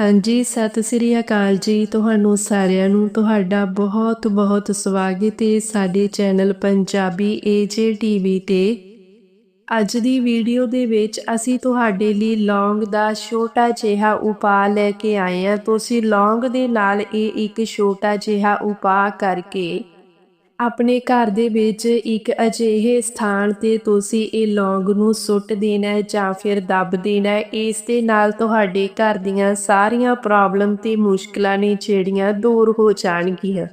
ਹਾਂਜੀ, ਸਤਿ ਸ੍ਰੀ ਅਕਾਲ ਜੀ। ਤੁਹਾਨੂੰ ਸਾਰਿਆਂ ਨੂੰ ਤੁਹਾਡਾ ਬਹੁਤ ਬਹੁਤ ਸਵਾਗਤ ਹੈ ਸਾਡੇ ਚੈਨਲ ਪੰਜਾਬੀ ਏਜੇ ਟੀਵੀ ਤੇ। ਅੱਜ ਦੀ ਵੀਡੀਓ ਦੇ ਵਿੱਚ ਅਸੀਂ ਤੁਹਾਡੇ ਲਈ ਲੌਂਗ ਦਾ ਛੋਟਾ ਜਿਹਾ ਉਪਾਅ ਲੈ ਕੇ ਆਏ ਹਾਂ। ਤੁਸੀਂ ਲੌਂਗ ਦੇ ਨਾਲ ਇਹ ਇੱਕ ਛੋਟਾ ਜਿਹਾ ਉਪਾਅ ਕਰਕੇ ਆਪਣੇ ਘਰ ਦੇ ਵਿੱਚ ਇੱਕ ਅਜਿਹੇ ਸਥਾਨ ਤੇ ਤੁਸੀਂ ਇਹ ਲੌਂਗ ਨੂੰ ਸੁੱਟ ਦੇਣਾ ਹੈ ਜਾਂ ਫਿਰ ਦੱਬ ਦੇਣਾ ਹੈ, ਇਸ ਦੇ ਨਾਲ ਤੁਹਾਡੇ ਘਰ ਦੀਆਂ ਸਾਰੀਆਂ ਪ੍ਰੋਬਲਮ ਤੇ ਮੁਸ਼ਕਲਾਂ ਨੇ ਜਿਹੜੀਆਂ ਦੂਰ ਹੋ ਜਾਣਗੀਆਂ।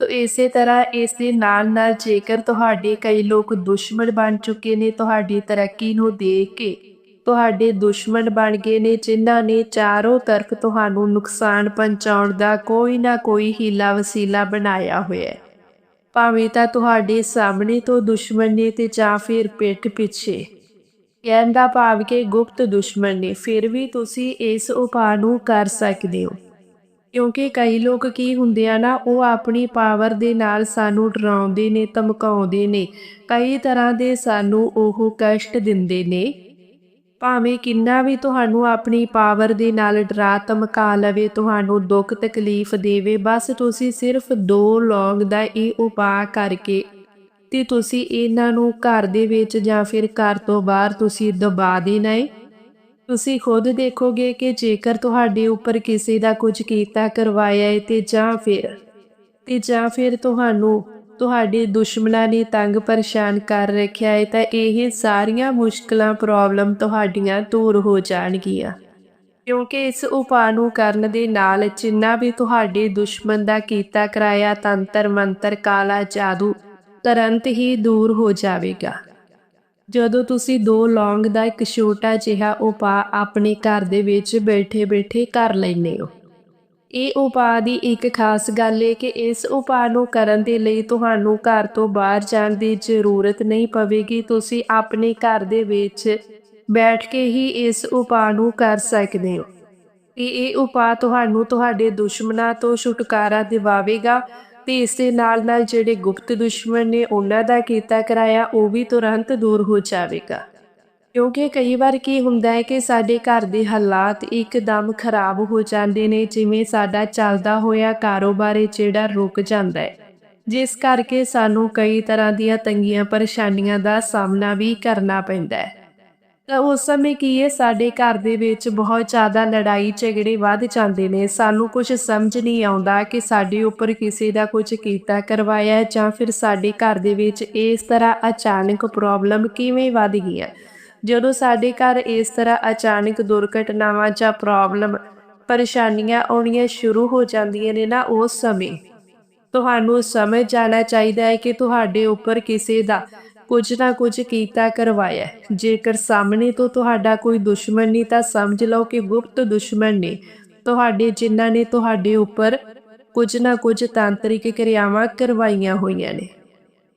ਤੋ ਇਸੇ ਤਰ੍ਹਾਂ ਇਸ ਦੇ ਨਾਲ ਨਾਲ ਜੇਕਰ ਤੁਹਾਡੇ ਕਈ ਲੋਕ ਦੁਸ਼ਮਣ ਬਣ ਚੁੱਕੇ ਨੇ ਤੁਹਾਡੀ ਤਰੱਕੀ ਨੂੰ ਦੇਖ ਕੇ, ਤੁਹਾਡੇ ਦੁਸ਼ਮਣ ਬਣ ਗਏ ਨੇ ਜਿਨ੍ਹਾਂ ਨੇ ਚਾਰੋਂ ਤਰਫ ਤੁਹਾਨੂੰ ਨੁਕਸਾਨ ਪਹੁੰਚਾਉਣ ਦਾ ਕੋਈ ਨਾ ਕੋਈ ਹੀਲਾ ਵਸੀਲਾ ਬਣਾਇਆ ਹੋਇਆ ਹੈ। ਭਾਵੇਂ ਤਾਂ ਤੁਹਾਡੇ ਸਾਹਮਣੇ ਤੋਂ ਦੁਸ਼ਮਣ ਨੇ ਤੇ ਜਾਂ ਫਿਰ ਪਿੱਠ ਪਿੱਛੇ। ਕਹਿਣ ਦਾ ਭਾਵ ਕਿ ਗੁਪਤ ਦੁਸ਼ਮਣ ਨੇ, ਫਿਰ ਵੀ ਤੁਸੀਂ ਇਸ ਉਪਾਅ ਨੂੰ ਕਰ ਸਕਦੇ ਹੋ। ਕਿਉਂਕਿ ਕਈ ਲੋਕ ਕੀ ਹੁੰਦੇ ਆ ਨਾ, ਉਹ ਆਪਣੀ ਪਾਵਰ ਦੇ ਨਾਲ ਸਾਨੂੰ ਡਰਾਉਂਦੇ ਨੇ, ਧਮਕਾਉਂਦੇ ਨੇ। ਕਈ ਤਰ੍ਹਾਂ ਦੇ ਸਾਨੂੰ ਉਹ ਕਸ਼ਟ ਦਿੰਦੇ ਨੇ। ਭਾਵੇਂ ਕਿੰਨਾ ਵੀ ਤੁਹਾਨੂੰ ਆਪਣੀ ਪਾਵਰ ਦੇ ਨਾਲ ਡਰਾ ਧਮਕਾ ਲਵੇ, ਤੁਹਾਨੂੰ ਦੁੱਖ ਤਕਲੀਫ ਦੇਵੇ, ਬਸ ਤੁਸੀਂ ਸਿਰਫ ਦੋ ਲੌਂਗ ਦਾ ਇਹ ਉਪਾਅ ਕਰਕੇ ਤੇ ਤੁਸੀਂ ਇਹਨਾਂ ਨੂੰ ਘਰ ਦੇ ਵਿੱਚ ਜਾਂ ਫਿਰ ਘਰ ਤੋਂ ਬਾਹਰ ਤੁਸੀਂ ਦਬਾ ਦੇਣਾ ਹੈ ਤੁਸੀਂ ਖੁਦ ਦੇਖੋਗੇ ਕਿ ਜੇਕਰ ਤੁਹਾਡੇ ਉੱਪਰ ਕਿਸੇ ਦਾ ਕੁਝ ਕੀਤਾ ਕਰਵਾਇਆ ਹੈ ਤੇ ਜਾਂ ਫਿਰ, ਤੇ ਜਾਂ ਫਿਰ ਤੁਹਾਨੂੰ ਤੁਹਾਡੇ ਦੁਸ਼ਮਣਾਂ ਨੇ ਤੰਗ ਪਰੇਸ਼ਾਨ ਕਰ ਰੱਖਿਆ ਹੈ ਤਾਂ ਇਹ ਸਾਰੀਆਂ ਮੁਸ਼ਕਲਾਂ ਪ੍ਰੋਬਲਮ ਤੁਹਾਡੀਆਂ ਦੂਰ ਹੋ ਜਾਣਗੀਆਂ। ਕਿਉਂਕਿ ਇਸ ਉਪਾਅ ਨੂੰ ਕਰਨ ਦੇ ਨਾਲ ਜਿੰਨਾ ਵੀ ਤੁਹਾਡੇ ਦੁਸ਼ਮਣ ਦਾ ਕੀਤਾ ਕਰਾਇਆ ਤੰਤਰ ਮੰਤਰ ਕਾਲਾ ਜਾਦੂ ਤੁਰੰਤ ਹੀ ਦੂਰ ਹੋ ਜਾਵੇਗਾ। ਜਦੋਂ ਤੁਸੀਂ ਦੋ ਲੌਂਗ ਦਾ ਇੱਕ ਛੋਟਾ ਜਿਹਾ ਉਪਾਅ ਆਪਣੇ ਘਰ ਦੇ ਵਿੱਚ ਬੈਠੇ-ਬੈਠੇ ਕਰ ਲੈਂਦੇ ਹੋ ਇਹ ਉਪਾਅ ਦੀ ਇੱਕ ਖਾਸ ਗੱਲ ਹੈ ਕਿ ਇਸ ਉਪਾਅ ਨੂੰ ਕਰਨ ਦੇ ਲਈ ਤੁਹਾਨੂੰ ਘਰ ਤੋਂ ਬਾਹਰ ਜਾਣ ਦੀ ਜ਼ਰੂਰਤ ਨਹੀਂ ਪਵੇਗੀ। ਤੁਸੀਂ ਆਪਣੇ ਘਰ ਦੇ ਵਿੱਚ ਬੈਠ ਕੇ ਹੀ ਇਸ ਉਪਾਅ ਨੂੰ ਕਰ ਸਕਦੇ ਹੋ। ਇਹ ਇਹ ਉਪਾਅ ਤੁਹਾਨੂੰ ਤੁਹਾਡੇ ਦੁਸ਼ਮਣਾਂ ਤੋਂ ਛੁਟਕਾਰਾ ਦਿਵਾਵੇਗਾ ਤੇ ਇਸ ਦੇ ਨਾਲ ਨਾਲ ਜਿਹੜੇ ਗੁਪਤ ਦੁਸ਼ਮਣ ਨੇ ਉਹਨਾਂ ਦਾ ਕੀਤਾ ਕਰਾਇਆ, ਉਹ ਵੀ ਤੁਰੰਤ ਦੂਰ ਹੋ ਜਾਵੇਗਾ। ਕਿਉਂਕਿ ਕਈ ਵਾਰ ਕੀ ਹੁੰਦਾ ਹੈ ਕਿ ਸਾਡੇ ਘਰ ਦੇ ਹਾਲਾਤ ਇੱਕਦਮ ਖਰਾਬ ਹੋ ਜਾਂਦੇ ਨੇ, ਜਿਵੇਂ ਸਾਡਾ ਚੱਲਦਾ ਹੋਇਆ ਕਾਰੋਬਾਰ ਹੈ ਜਿਹੜਾ ਰੁਕ ਜਾਂਦਾ ਹੈ। ਜਿਸ ਕਰਕੇ ਸਾਨੂੰ ਕਈ ਤਰ੍ਹਾਂ ਦੀਆਂ ਤੰਗੀਆਂ ਪਰੇਸ਼ਾਨੀਆਂ ਦਾ ਸਾਹਮਣਾ ਵੀ ਕਰਨਾ ਪੈਂਦਾ ਹੈ। ਤਾਂ ਉਸ ਸਮੇਂ ਕੀ ਹੈ, ਸਾਡੇ ਘਰ ਦੇ ਵਿੱਚ ਬਹੁਤ ਜ਼ਿਆਦਾ ਲੜਾਈ ਝਗੜੇ ਵੱਧ ਜਾਂਦੇ ਨੇ। ਸਾਨੂੰ ਕੁਝ ਸਮਝ ਨਹੀਂ ਆਉਂਦਾ ਕਿ ਸਾਡੇ ਉੱਪਰ ਕਿਸੇ ਦਾ ਕੁਝ ਕੀਤਾ ਕਰਵਾਇਆ ਜਾਂ ਫਿਰ ਸਾਡੇ ਘਰ ਦੇ ਵਿੱਚ ਇਸ ਤਰ੍ਹਾਂ ਅਚਾਨਕ ਪ੍ਰੋਬਲਮ ਕਿਵੇਂ ਵੱਧ ਗਈਆਂ। ਜਦੋਂ ਸਾਡੇ ਘਰ ਇਸ ਤਰ੍ਹਾਂ ਅਚਾਨਕ ਦੁਰਘਟਨਾਵਾਂ ਜਾਂ ਪ੍ਰੋਬਲਮ ਪਰੇਸ਼ਾਨੀਆਂ ਆਉਣੀਆਂ ਸ਼ੁਰੂ ਹੋ ਜਾਂਦੀਆਂ ਨੇ ਨਾ ਉਸ ਸਮੇਂ। ਤੁਹਾਨੂੰ ਸਮਝ ਜਾਣਾ ਚਾਹੀਦਾ ਹੈ ਕਿ ਤੁਹਾਡੇ ਉੱਪਰ ਕਿਸੇ ਦਾ ਕੁਝ ਨਾ ਕੁਝ ਕੀਤਾ ਕਰਵਾਇਆ ਜੇਕਰ ਸਾਹਮਣੇ ਤੋਂ ਤੁਹਾਡਾ ਕੋਈ ਦੁਸ਼ਮਣ ਨਹੀਂ ਤਾਂ ਸਮਝ ਲਓ ਕਿ ਗੁਪਤ ਦੁਸ਼ਮਣ ਨੇ। ਤੁਹਾਡੇ ਜਿਨ੍ਹਾਂ ਨੇ ਤੁਹਾਡੇ ਉੱਪਰ ਕੁਝ ਨਾ ਕੁਝ ਤਾਂਤਰਿਕ ਕਿਰਿਆਵਾਂ ਕਰਵਾਈਆਂ ਹੋਈਆਂ ਨੇ।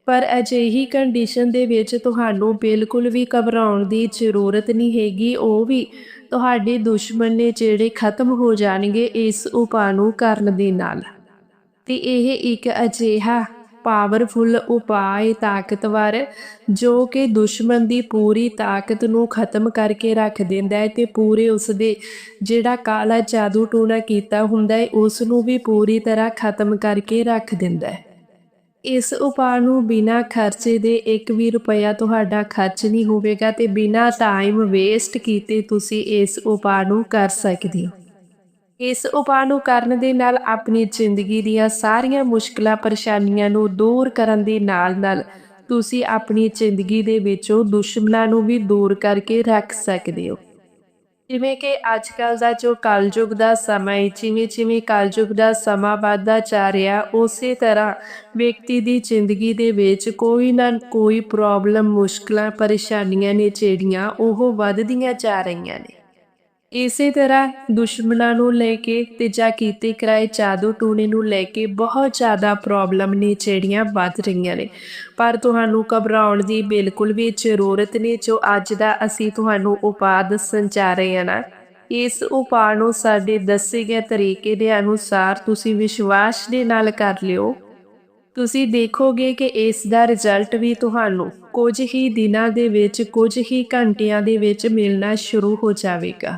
ਪਰ ਅਜਿਹੀ ਕੰਡੀਸ਼ਨ ਦੇ ਵਿੱਚ ਤੁਹਾਨੂੰ ਬਿਲਕੁਲ ਵੀ ਘਬਰਾਉਣ ਦੀ ਜ਼ਰੂਰਤ ਨਹੀਂ ਹੈਗੀ, ਉਹ ਵੀ ਤੁਹਾਡੇ ਦੁਸ਼ਮਣ ਨੇ ਜਿਹੜੇ ਖਤਮ ਹੋ ਜਾਣਗੇ ਇਸ ਉਪਾਅ ਨੂੰ ਕਰਨ ਦੇ ਨਾਲ। ਤੇ ਇਹ ਇੱਕ ਅਜਿਹਾ ਪਾਵਰਫੁੱਲ ਉਪਾਅ ਤਾਕਤਵਰ, ਜੋ ਕਿ ਦੁਸ਼ਮਣ ਦੀ ਪੂਰੀ ਤਾਕਤ ਨੂੰ ਖਤਮ ਕਰਕੇ ਰੱਖ ਦਿੰਦਾ ਹੈ ਤੇ ਪੂਰੇ ਉਸ ਦੇ ਜਿਹੜਾ ਕਾਲਾ ਜਾਦੂ ਟੂਣਾ ਕੀਤਾ ਹੁੰਦਾ ਹੈ ਉਸ ਨੂੰ ਵੀ ਪੂਰੀ ਤਰ੍ਹਾਂ ਖਤਮ ਕਰਕੇ ਰੱਖ ਦਿੰਦਾ ਹੈ ਇਸ ਉਪਾਅ ਨੂੰ ਬਿਨਾਂ ਖਰਚੇ ਦੇ 1 ਵੀ ਰੁਪਇਆ ਤੁਹਾਡਾ ਖਰਚ ਨਹੀਂ ਹੋਵੇਗਾ ਤੇ ਬਿਨਾਂ ਟਾਈਮ ਵੇਸਟ ਕੀਤੇ ਤੁਸੀਂ ਇਸ ਉਪਾਅ ਨੂੰ ਕਰ ਸਕਦੇ ਹੋ। ਇਸ ਉਪਾਅ ਨੂੰ ਕਰਨ ਦੇ ਨਾਲ ਆਪਣੀ ਜ਼ਿੰਦਗੀ ਦੀਆਂ ਸਾਰੀਆਂ ਮੁਸ਼ਕਲਾਂ, ਪਰੇਸ਼ਾਨੀਆਂ ਨੂੰ ਦੂਰ ਕਰਨ ਦੇ ਨਾਲ-ਨਾਲ ਤੁਸੀਂ ਆਪਣੀ ਜ਼ਿੰਦਗੀ ਦੇ ਵਿੱਚੋਂ ਦੁਸ਼ਮਣਾਂ ਨੂੰ ਵੀ ਦੂਰ ਕਰਕੇ ਰੱਖ ਸਕਦੇ ਹੋ। ਜਿਵੇਂ ਕਿ ਅੱਜ ਕੱਲ ਦਾ ਜੋ ਕਲਯੁਗ ਦਾ ਸਮਾਂ ਹੈ, ਜਿਵੇਂ ਜਿਵੇਂ ਕਲਯੁਗ ਦਾ ਸਮਾਂ ਵੱਧਦਾ ਜਾ ਰਿਹਾ, ਉਸੇ ਤਰ੍ਹਾਂ ਵਿਅਕਤੀ ਦੀ ਜ਼ਿੰਦਗੀ ਦੇ ਵਿੱਚ ਕੋਈ ਨਾ ਕੋਈ ਪ੍ਰੋਬਲਮ ਮੁਸ਼ਕਲਾਂ, ਪਰੇਸ਼ਾਨੀਆਂ ਨੇ ਜਿਹੜੀਆਂ ਉਹ ਵੱਧਦੀਆਂ ਜਾ ਰਹੀਆਂ ਨੇ। ਇਸੇ ਤਰ੍ਹਾਂ ਦੁਸ਼ਮਣਾਂ ਨੂੰ ਲੈ ਕੇ ਤੇ ਜਾਂ ਕੀਤੇ ਕਰਾਏ ਜਾਦੂ ਟੂਣੇ ਨੂੰ ਲੈ ਕੇ ਬਹੁਤ ਜ਼ਿਆਦਾ ਪ੍ਰੋਬਲਮ ਨੇ ਜਿਹੜੀਆਂ ਵੱਧ ਰਹੀਆਂ ਨੇ। ਪਰ ਤੁਹਾਨੂੰ ਘਬਰਾਉਣ ਦੀ ਬਿਲਕੁਲ ਵੀ ਜ਼ਰੂਰਤ ਨਹੀਂ ਜੋ ਅੱਜ ਦਾ ਅਸੀਂ ਤੁਹਾਨੂੰ ਉਪਾਅ ਦੱਸਣ ਜਾ ਰਹੇ ਹਾਂ ਨਾ। ਇਸ ਉਪਾਅ ਨੂੰ ਸਾਡੇ ਦੱਸੇ ਗਏ ਤਰੀਕੇ ਦੇ ਅਨੁਸਾਰ ਤੁਸੀਂ ਵਿਸ਼ਵਾਸ ਦੇ ਨਾਲ ਕਰ ਲਿਓ। ਤੁਸੀਂ ਦੇਖੋਗੇ ਕਿ ਇਸ ਦਾ ਰਿਜ਼ਲਟ ਵੀ ਤੁਹਾਨੂੰ ਕੁਝ ਹੀ ਦਿਨਾਂ ਦੇ ਵਿੱਚ, ਕੁਝ ਹੀ ਘੰਟਿਆਂ ਦੇ ਵਿੱਚ ਮਿਲਣਾ ਸ਼ੁਰੂ ਹੋ ਜਾਵੇਗਾ।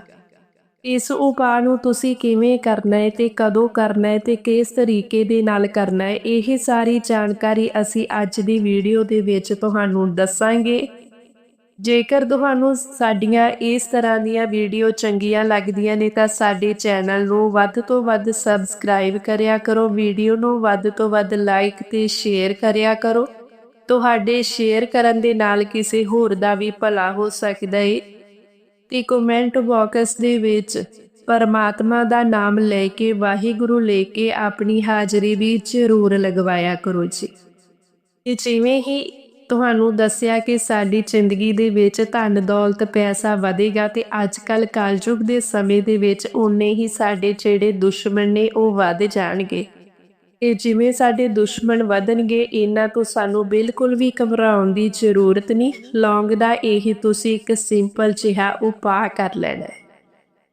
ਇਸ ਉਪਾਅ ਨੂੰ ਤੁਸੀਂ ਕਿਵੇਂ ਕਰਨਾ ਹੈ ਤੇ ਕਦੋਂ ਕਰਨਾ ਹੈ ਤੇ ਕਿਸ ਤਰੀਕੇ ਦੇ ਨਾਲ ਕਰਨਾ ਹੈ, ਇਹ ਸਾਰੀ ਜਾਣਕਾਰੀ ਅਸੀਂ ਅੱਜ ਦੀ ਵੀਡੀਓ ਦੇ ਵਿੱਚ ਤੁਹਾਨੂੰ ਦੱਸਾਂਗੇ। ਜੇਕਰ ਤੁਹਾਨੂੰ ਸਾਡੀਆਂ ਇਸ ਤਰ੍ਹਾਂ ਦੀਆਂ ਵੀਡੀਓ ਚੰਗੀਆਂ ਲੱਗਦੀਆਂ ਨੇ ਤਾਂ ਸਾਡੇ ਚੈਨਲ ਨੂੰ ਵੱਧ ਤੋਂ ਵੱਧ ਸਬਸਕ੍ਰਾਈਬ ਕਰਿਆ ਕਰੋ, ਵੀਡੀਓ ਨੂੰ ਵੱਧ ਤੋਂ ਵੱਧ ਲਾਈਕ ਤੇ ਸ਼ੇਅਰ ਕਰਿਆ ਕਰੋ। ਤੁਹਾਡੇ ਸ਼ੇਅਰ ਕਰਨ ਦੇ ਨਾਲ ਕਿਸੇ ਹੋਰ ਦਾ ਵੀ ਭਲਾ ਹੋ ਸਕਦਾ ਹੈ ਤੇ ਕਮੈਂਟ ਬਾਕਸ ਦੇ ਵਿੱਚ, ਪਰਮਾਤਮਾ ਦਾ ਨਾਮ ਲੈ ਕੇ ਵਾਹਿਗੁਰੂ ਲੈ ਕੇ ਆਪਣੀ ਹਾਜ਼ਰੀ ਵੀ ਜ਼ਰੂਰ ਲਗਵਾਇਆ ਕਰੋ ਜੀ। ਤੇ ਜਿਵੇਂ ਹੀ ਤੁਹਾਨੂੰ ਦੱਸਿਆ ਕਿ ਸਾਡੀ ਜ਼ਿੰਦਗੀ ਦੇ ਵਿੱਚ ਧਨ, ਦੌਲਤ, ਪੈਸਾ ਵਧੇਗਾ ਤੇ ਅੱਜ ਕੱਲ ਕਾਲਯੁਗ ਦੇ ਸਮੇਂ ਦੇ ਵਿੱਚ ਉਨੇ ਹੀ ਸਾਡੇ ਜਿਹੜੇ ਦੁਸ਼ਮਣ ਨੇ ਉਹ ਵੱਧ ਜਾਣਗੇ। ਇਹ ਜਿਵੇਂ ਸਾਡੇ ਦੁਸ਼ਮਣ ਵਧਣਗੇ, ਇਹਨਾਂ ਤੋਂ ਸਾਨੂੰ ਬਿਲਕੁਲ ਵੀ ਘਬਰਾਉਣ ਦੀ ਜ਼ਰੂਰਤ ਨਹੀਂ। ਲੌਂਗ ਦਾ ਇਹ ਤੁਸੀਂ ਇੱਕ ਸਿੰਪਲ ਜਿਹਾ ਉਪਾਅ ਕਰ ਲੈਣਾ ਹੈ।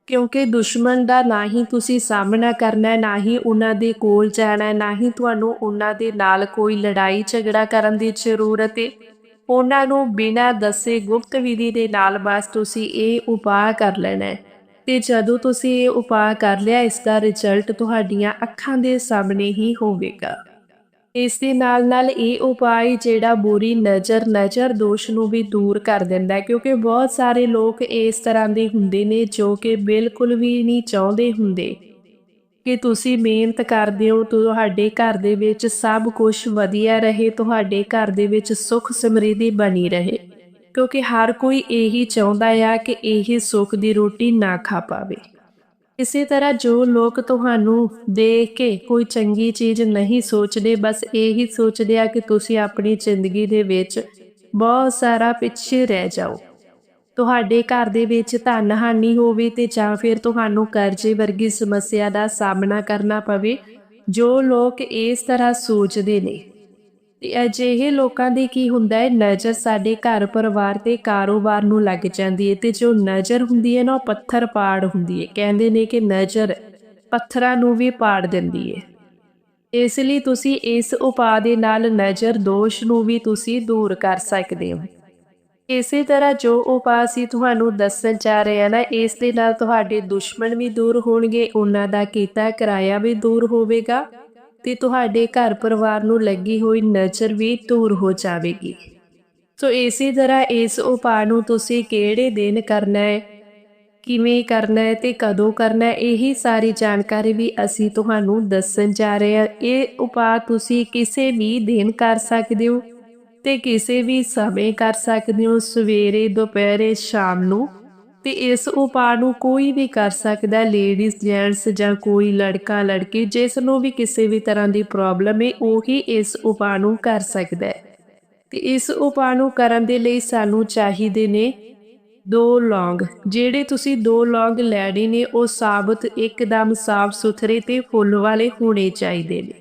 ਕਿਉਂਕਿ ਦੁਸ਼ਮਣ ਦਾ ਨਾ ਹੀ ਤੁਸੀਂ ਸਾਹਮਣਾ ਕਰਨਾ ਨਾ ਹੀ ਉਹਨਾਂ ਦੇ ਕੋਲ ਜਾਣਾ ਨਾ ਹੀ ਤੁਹਾਨੂੰ ਉਹਨਾਂ ਦੇ ਨਾਲ ਕੋਈ ਲੜਾਈ ਝਗੜਾ ਕਰਨ ਦੀ ਜ਼ਰੂਰਤ ਹੈ। ਉਹਨਾਂ ਨੂੰ ਬਿਨਾਂ ਦੱਸੇ ਗੁਪਤ ਵਿਧੀ ਦੇ ਨਾਲ ਬਸ ਤੁਸੀਂ ਇਹ ਉਪਾਅ ਕਰ ਲੈਣਾ ਹੈ। ਤੇ ਜਦੋਂ ਤੁਸੀਂ ਇਹ ਉਪਾਅ ਕਰ ਲਿਆ, ਇਸ ਦਾ ਰਿਜ਼ਲਟ ਤੁਹਾਡੀਆਂ ਅੱਖਾਂ ਦੇ ਸਾਹਮਣੇ ਹੀ ਹੋਵੇਗਾ। ਇਸ ਦੇ ਨਾਲ ਨਾਲ ਇਹ ਉਪਾਅ ਜਿਹੜਾ ਬੁਰੀ ਨਜ਼ਰ ਨਜ਼ਰ ਦੋਸ਼ ਨੂੰ ਵੀ ਦੂਰ ਕਰ ਦਿੰਦਾ ਹੈ, ਕਿਉਂਕਿ ਬਹੁਤ ਸਾਰੇ ਲੋਕ ਇਸ ਤਰ੍ਹਾਂ ਦੇ ਹੁੰਦੇ ਨੇ ਜੋ ਕਿ ਬਿਲਕੁਲ ਵੀ ਨਹੀਂ ਚਾਹੁੰਦੇ ਹੁੰਦੇ ਕਿ ਤੁਸੀਂ ਮਿਹਨਤ ਕਰਦੇ ਹੋ, ਤੁਹਾਡੇ ਘਰ ਦੇ ਵਿੱਚ ਸਭ ਕੁਝ ਵਧੀਆ ਰਹੇ, ਤੁਹਾਡੇ ਘਰ ਦੇ ਵਿੱਚ ਸੁੱਖ ਸਮਰਿੱਧੀ ਬਣੀ ਰਹੇ। ਕਿਉਂਕਿ ਹਰ ਕੋਈ ਇਹੀ ਚਾਹੁੰਦਾ ਆ ਕਿ ਇਹ ਸੁੱਖ ਦੀ ਰੋਟੀ ਨਾ ਖਾ ਪਾਵੇ। ਇਸੇ ਤਰ੍ਹਾਂ ਜੋ ਲੋਕ ਤੁਹਾਨੂੰ ਦੇਖ ਕੇ ਕੋਈ ਚੰਗੀ ਚੀਜ਼ ਨਹੀਂ ਸੋਚਦੇ, ਬਸ ਇਹੀ ਸੋਚਦੇ ਆ ਕਿ ਤੁਸੀਂ ਆਪਣੀ ਜ਼ਿੰਦਗੀ ਦੇ ਵਿੱਚ ਬਹੁਤ ਸਾਰਾ ਪਿੱਛੇ ਰਹਿ ਜਾਓ। ਤੁਹਾਡੇ ਘਰ ਦੇ ਵਿੱਚ ਧਨ ਹਾਨੀ ਹੋਵੇ ਤੇ ਜਾਂ ਫਿਰ ਤੁਹਾਨੂੰ ਕਰਜ਼ੇ ਵਰਗੀ ਸਮੱਸਿਆ ਦਾ ਸਾਹਮਣਾ ਕਰਨਾ ਪਵੇ, ਜੋ ਲੋਕ ਇਸ ਤਰ੍ਹਾਂ ਸੋਚਦੇ ਨੇ। ਤੇ ਅਜਿਹੇ ਲੋਕਾਂ ਦੀ ਕੀ ਹੁੰਦਾ ਹੈ? ਨਜ਼ਰ ਸਾਡੇ ਘਰ, ਪਰਿਵਾਰ ਤੇ ਕਾਰੋਬਾਰ ਨੂੰ ਲੱਗ ਜਾਂਦੀ ਹੈ ਤੇ ਜੋ ਨਜ਼ਰ ਹੁੰਦੀ ਹੈ ਨਾ, ਉਹ ਪੱਥਰ ਪਾੜ ਹੁੰਦੀ ਹੈ। ਕਹਿੰਦੇ ਨੇ ਕਿ ਨਜ਼ਰ ਪੱਥਰਾਂ ਨੂੰ ਵੀ ਪਾੜ ਦਿੰਦੀ ਹੈ। ਇਸ ਲਈ ਤੁਸੀਂ ਇਸ ਉਪਾਅ ਦੇ ਨਾਲ ਨਜ਼ਰ ਦੋਸ਼ ਨੂੰ ਵੀ ਤੁਸੀਂ ਦੂਰ ਕਰ ਸਕਦੇ ਹੋ। ਇਸੇ ਤਰ੍ਹਾਂ ਜੋ ਉਪਾਅ ਸੀ ਤੁਹਾਨੂੰ ਦੱਸਣ ਜਾ ਰਹੇ ਹਾਂ ਨਾ, ਇਸ ਦੇ ਨਾਲ ਤੁਹਾਡੇ ਦੁਸ਼ਮਣ ਵੀ ਦੂਰ ਹੋਣਗੇ, ਉਹਨਾਂ ਦਾ ਕੀਤਾ ਕਿਰਾਇਆ ਵੀ ਦੂਰ ਹੋਵੇਗਾ। ਤੇ ਤੁਹਾਡੇ ਘਰ ਪਰਿਵਾਰ ਨੂੰ ਲੱਗੀ ਹੋਈ ਨਜ਼ਰ ਵੀ ਦੂਰ ਹੋ ਜਾਵੇਗੀ। ਸੋ ਇਸੇ ਤਰ੍ਹਾਂ ਇਸ ਉਪਾਅ ਨੂੰ ਤੁਸੀਂ ਕਿਹੜੇ ਦਿਨ ਕਰਨਾ ਹੈ, ਕਿਵੇਂ ਕਰਨਾ ਹੈ ਤੇ ਕਦੋਂ ਕਰਨਾ ਹੈ, ਇਹੀ ਸਾਰੀ ਜਾਣਕਾਰੀ ਵੀ ਅਸੀਂ ਤੁਹਾਨੂੰ ਦੱਸਣ ਜਾ ਰਹੇ ਹਾਂ। ਇਹ ਉਪਾਅ ਤੁਸੀਂ ਕਿਸੇ ਵੀ ਦਿਨ ਕਰ ਸਕਦੇ ਹੋ ਤੇ ਕਿਸੇ ਵੀ ਸਮੇਂ ਕਰ ਸਕਦੇ ਹੋ। ਸਵੇਰੇ, ਦੁਪਹਿਰੇ, ਸ਼ਾਮ ਨੂੰ ਤੇ ਇਸ ਉਪਾਅ ਨੂੰ ਕੋਈ ਵੀ ਕਰ ਸਕਦਾ ਲੇਡੀਜ਼ ਜੈਂਟਸ ਜਾਂ ਕੋਈ ਲੜਕਾ, ਲੜਕੀ, ਜਿਸ ਨੂੰ ਵੀ ਕਿਸੇ ਵੀ ਤਰ੍ਹਾਂ ਦੀ ਪ੍ਰੋਬਲਮ ਹੈ, ਉਹੀ ਇਸ ਉਪਾਅ ਨੂੰ ਕਰ ਸਕਦਾ ਹੈ। ਤੇ ਇਸ ਉਪਾਅ ਨੂੰ ਕਰਨ ਦੇ ਲਈ ਸਾਨੂੰ ਚਾਹੀਦੇ ਨੇ ਦੋ ਲੌਂਗ। ਜਿਹੜੇ ਤੁਸੀਂ ਦੋ ਲੌਂਗ ਲੈਣੇ ਨੇ, ਉਹ ਸਾਬਤ, ਇੱਕਦਮ ਸਾਫ਼ ਸੁਥਰੇ ਤੇ ਫੁੱਲ ਵਾਲੇ ਹੋਣੇ ਚਾਹੀਦੇ ਨੇ।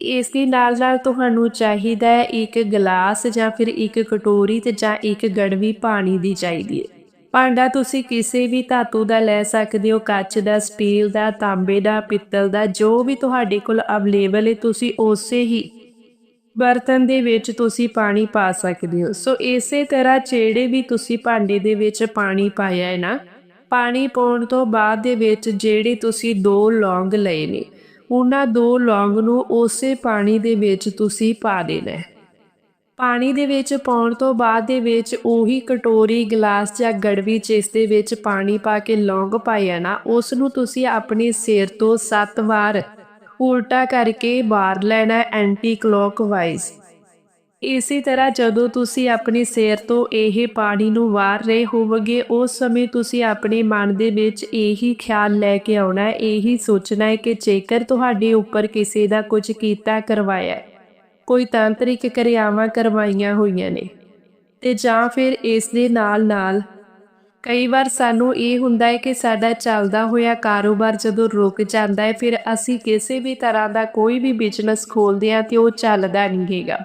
ਇਸ ਦੇ ਨਾਲ ਨਾਲ ਤੁਹਾਨੂੰ ਚਾਹੀਦਾ ਹੈ ਇੱਕ ਗਲਾਸ ਜਾਂ ਫਿਰ ਇੱਕ ਕਟੋਰੀ ਤੇ ਜਾਂ ਇੱਕ ਗੜਵੀ ਪਾਣੀ ਦੀ ਚਾਹੀਦੀ ਹੈ। ਭਾਂਡਾ ਤੁਸੀਂ ਕਿਸੇ ਵੀ ਧਾਤੂ ਦਾ ਲੈ ਸਕਦੇ ਹੋ, ਕੱਚ ਦਾ, ਸਟੀਲ ਦਾ, ਤਾਂਬੇ ਦਾ, ਪਿੱਤਲ ਦਾ, ਜੋ ਵੀ ਤੁਹਾਡੇ ਕੋਲ ਅਵੇਲੇਬਲ ਹੈ, ਤੁਸੀਂ ਉਸੇ ਹੀ ਬਰਤਨ ਦੇ ਵਿੱਚ ਤੁਸੀਂ ਪਾਣੀ ਪਾ ਸਕਦੇ ਹੋ। ਸੋ ਇਸੇ ਤਰ੍ਹਾਂ ਜਿਹੜੇ ਵੀ ਤੁਸੀਂ ਭਾਂਡੇ ਦੇ ਵਿੱਚ ਪਾਣੀ ਪਾਇਆ ਹੈ ਨਾ, ਪਾਣੀ ਪਾਉਣ ਤੋਂ ਬਾਅਦ ਦੇ ਵਿੱਚ ਜਿਹੜੇ ਤੁਸੀਂ ਦੋ ਲੌਂਗ ਲਏ ਨੇ, ਉਹਨਾਂ ਦੋ ਲੌਂਗ ਨੂੰ ਉਸੇ ਪਾਣੀ ਦੇ ਵਿੱਚ ਤੁਸੀਂ ਪਾ ਦੇਣਾ ਹੈ। ਪਾਣੀ ਦੇ ਵਿੱਚ ਪਾਉਣ ਤੋਂ ਬਾਅਦ ਦੇ ਵਿੱਚ ਉਹੀ ਕਟੋਰੀ, ਗਲਾਸ ਜਾਂ ਗੜਵੀ ਜਿਸ ਦੇ ਵਿੱਚ ਪਾਣੀ ਪਾ ਕੇ ਲੌਂਗ ਪਾਇਆ ਨਾ, ਉਸ ਨੂੰ ਤੁਸੀਂ ਆਪਣੇ ਸਿਰ ਤੋਂ 7 ਵਾਰ ਉਲਟਾ ਕਰਕੇ ਬਾਹਰ ਲੈਣਾ ਐਂਟੀ ਕਲੋਕਵਾਈਜ਼ ਇਸੇ ਤਰ੍ਹਾਂ ਜਦੋਂ ਤੁਸੀਂ ਆਪਣੇ ਸਿਰ ਤੋਂ ਇਹ ਪਾਣੀ ਨੂੰ ਵਾਰ ਰਹੇ ਹੋਵੋਗੇ, ਉਸ ਸਮੇਂ ਤੁਸੀਂ ਆਪਣੇ ਮਨ ਦੇ ਵਿੱਚ ਇਹੀ ਖਿਆਲ ਲੈ ਕੇ ਆਉਣਾ ਹੈ, ਇਹੀ ਸੋਚਣਾ ਹੈ ਕਿ ਜੇਕਰ ਤੁਹਾਡੇ ਉੱਪਰ ਕਿਸੇ ਦਾ ਕੁਝ ਕੀਤਾ ਕਰਵਾਇਆ ਹੈ ਕੋਈ ਤਾਂਤਰਿਕ ਕਿਰਿਆਵਾਂ ਕਰਵਾਈਆਂ ਹੋਈਆਂ ਨੇ ਤੇ ਜਾਂ ਫਿਰ ਇਸ ਦੇ ਨਾਲ ਨਾਲ ਕਈ ਵਾਰ ਸਾਨੂੰ ਇਹ ਹੁੰਦਾ ਹੈ ਕਿ ਸਾਡਾ ਚੱਲਦਾ ਹੋਇਆ ਕਾਰੋਬਾਰ ਜਦੋਂ ਰੁਕ ਜਾਂਦਾ ਹੈ, ਫਿਰ ਅਸੀਂ ਕਿਸੇ ਵੀ ਤਰ੍ਹਾਂ ਦਾ ਕੋਈ ਵੀ ਬਿਜ਼ਨਸ ਖੋਲਦੇ ਹਾਂ ਤੇ ਉਹ ਚੱਲਦਾ ਨਹੀਂ ਹੈਗਾ।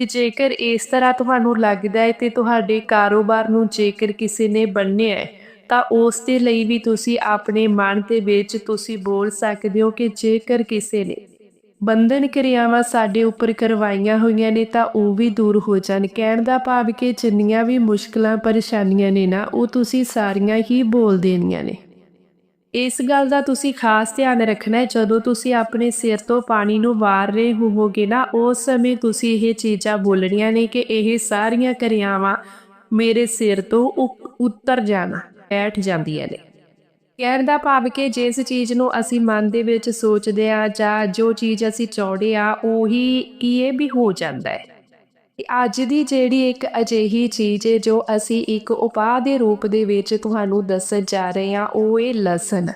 ਤੇ ਜੇਕਰ ਇਸ ਤਰ੍ਹਾਂ ਤੁਹਾਨੂੰ ਲੱਗਦਾ ਹੈ ਤੇ ਤੁਹਾਡੇ ਕਾਰੋਬਾਰ ਨੂੰ ਜੇਕਰ ਕਿਸੇ ਨੇ ਬੰਨਿਆ ਹੈ, ਤਾਂ ਉਸ ਦੇ ਲਈ ਵੀ ਤੁਸੀਂ ਆਪਣੇ ਮਨ ਦੇ ਵਿੱਚ ਤੁਸੀਂ ਬੋਲ ਸਕਦੇ ਹੋ ਕਿ ਜੇਕਰ ਕਿਸੇ ਨੇ ਬੰਧਨ ਕਿਰਿਆਵਾਂ ਸਾਡੇ ਉੱਪਰ ਕਰਵਾਈਆਂ ਹੋਈਆਂ ਨੇ ਤਾਂ ਉਹ ਵੀ ਦੂਰ ਹੋ ਜਾਣ। ਕਹਿਣ ਦਾ ਭਾਵ ਕਿ ਜਿੰਨੀਆਂ ਵੀ ਮੁਸ਼ਕਲਾਂ, ਪਰੇਸ਼ਾਨੀਆਂ ਨੇ ਨਾ, ਉਹ ਤੁਸੀਂ ਸਾਰੀਆਂ ਹੀ ਬੋਲ ਦੇਣੀਆਂ ਨੇ। ਇਸ ਗੱਲ ਦਾ ਤੁਸੀਂ ਖਾਸ ਧਿਆਨ ਰੱਖਣਾ ਹੈ। ਜਦੋਂ ਤੁਸੀਂ ਆਪਣੇ ਸਿਰ ਤੋਂ ਪਾਣੀ ਨੂੰ ਵਾਰ ਰਹੇ ਹੋਵੋਗੇ ਨਾ, ਉਸ ਸਮੇਂ ਤੁਸੀਂ ਇਹ ਚੀਜ਼ਾਂ ਬੋਲਣੀਆਂ ਨੇ ਕਿ ਇਹ ਸਾਰੀਆਂ ਕਿਰਿਆਵਾਂ ਮੇਰੇ ਸਿਰ ਤੋਂ ਉੱਤਰ ਜਾਣਾ, ਬੈਠ ਜਾਂਦੀਆਂ ਨੇ। ਕਹਿਣ ਦਾ ਭਾਵ ਕਿ ਜਿਸ ਚੀਜ਼ ਨੂੰ ਅਸੀਂ ਮਨ ਦੇ ਵਿੱਚ ਸੋਚਦੇ ਆ ਜਾਂ ਜੋ ਚੀਜ਼ ਅਸੀਂ ਚਾਹੁੰਦੇ ਆ ਉਹੀ ਕੀ ਇਹ ਵੀ ਹੋ ਜਾਂਦਾ ਹੈ। ਅੱਜ ਦੀ ਜਿਹੜੀ ਇੱਕ ਅਜਿਹੀ ਚੀਜ਼ ਹੈ, ਜੋ ਅਸੀਂ ਇੱਕ ਉਪਾਅ ਦੇ ਰੂਪ ਦੇ ਵਿੱਚ ਤੁਹਾਨੂੰ ਦੱਸਣ ਜਾ ਰਹੇ ਹਾਂ, ਉਹ ਹੈ ਲਸਣ।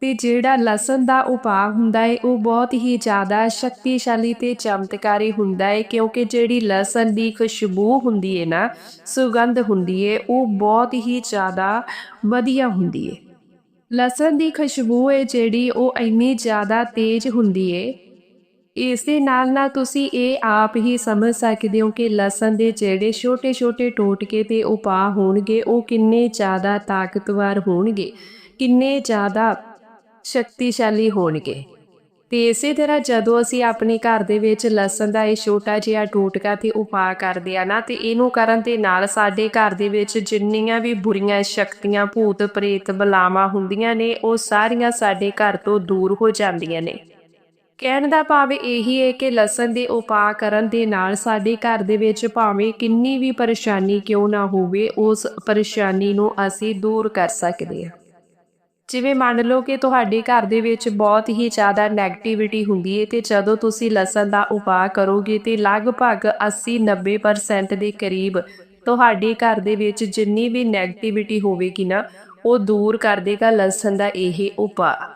ਤੇ ਜਿਹੜਾ ਲਸਣ ਦਾ ਉਪਾਅ ਹੁੰਦਾ ਹੈ, ਉਹ ਬਹੁਤ ਹੀ ਜ਼ਿਆਦਾ ਸ਼ਕਤੀਸ਼ਾਲੀ ਤੇ ਚਮਤਕਾਰੀ ਹੁੰਦਾ ਹੈ, ਕਿਉਂਕਿ ਜਿਹੜੀ ਲਸਣ ਦੀ ਖੁਸ਼ਬੂ ਹੁੰਦੀ ਹੈ ਨਾ, ਸੁਗੰਧ ਹੁੰਦੀ ਹੈ, ਉਹ ਬਹੁਤ ਹੀ ਜ਼ਿਆਦਾ ਵਧੀਆ ਹੁੰਦੀ ਹੈ। ਲਸਣ ਦੀ ਖੁਸ਼ਬੂ ਹੈ ਜਿਹੜੀ ਉਹ ਇੰਨੀ ਜ਼ਿਆਦਾ ਤੇਜ਼ ਹੁੰਦੀ ਹੈ ਇਸ ਦੇ ਨਾਲ ਨਾਲ ਤੁਸੀਂ ਇਹ ਆਪ ਹੀ ਸਮਝ ਸਕਦੇ ਹੋ ਕਿ ਲਸਣ ਦੇ ਜਿਹੜੇ ਛੋਟੇ-ਛੋਟੇ ਟੋਟਕੇ ਤੇ ਉਪਾਅ ਹੋਣਗੇ, ਉਹ ਕਿੰਨੇ ਜ਼ਿਆਦਾ ਤਾਕਤਵਰ ਹੋਣਗੇ, ਕਿੰਨੇ ਜ਼ਿਆਦਾ ਸ਼ਕਤੀਸ਼ਾਲੀ ਹੋਣਗੇ। ਤੇ ਇਸੇ ਤਰ੍ਹਾਂ ਜਦੋਂ ਅਸੀਂ ਆਪਣੇ ਘਰ ਦੇ ਵਿੱਚ ਲਸਣ ਦਾ ਇਹ ਛੋਟਾ ਜਿਹਾ ਟੋਟਕਾ ਤੇ ਉਪਾਅ ਕਰਦੇ ਆ ਨਾ, ਤੇ ਇਹਨੂੰ ਕਰਨ ਦੇ ਨਾਲ ਸਾਡੇ ਘਰ ਦੇ ਵਿੱਚ ਜਿੰਨੀਆਂ ਵੀ ਬੁਰੀਆਂ ਸ਼ਕਤੀਆਂ, ਭੂਤ ਪ੍ਰੇਤ ਬਲਾਵਾਂ ਹੁੰਦੀਆਂ ਨੇ, ਉਹ ਸਾਰੀਆਂ ਸਾਡੇ ਘਰ ਤੋਂ ਦੂਰ ਹੋ ਜਾਂਦੀਆਂ ਨੇ। ਕਹਿਣ ਦਾ ਭਾਵ ਇਹੀ ਹੈ ਕਿ ਲਸਣ ਦੇ ਉਪਾਅ ਕਰਨ ਦੇ ਨਾਲ ਸਾਡੇ ਘਰ ਦੇ ਵਿੱਚ ਭਾਵੇਂ ਕਿੰਨੀ ਵੀ ਪਰੇਸ਼ਾਨੀ ਕਿਉਂ ਨਾ ਹੋਵੇ, ਉਸ ਪਰੇਸ਼ਾਨੀ ਨੂੰ ਅਸੀਂ ਦੂਰ ਕਰ ਸਕਦੇ ਹਾਂ। ਜਿਵੇਂ ਮੰਨ ਲਓ ਕਿ ਤੁਹਾਡੇ ਘਰ ਦੇ ਵਿੱਚ ਬਹੁਤ ਹੀ ਜ਼ਿਆਦਾ 네ਗੇਟਿਵਿਟੀ ਹੁੰਦੀ ਹੈ ਤੇ ਜਦੋਂ ਤੁਸੀਂ ਲਸਣ ਦਾ ਉਪਾਅ ਕਰੋਗੇ ਤੇ ਲਗਭਗ 80-90% ਦੇ ਕਰੀਬ ਤੁਹਾਡੇ ਘਰ ਦੇ ਵਿੱਚ ਜਿੰਨੀ ਵੀ 네ਗੇਟਿਵਿਟੀ ਹੋਵੇਗੀ ਨਾ, ਉਹ ਦੂਰ ਕਰ ਦੇਗਾ ਲਸਣ ਦਾ ਇਹ ਉਪਾਅ।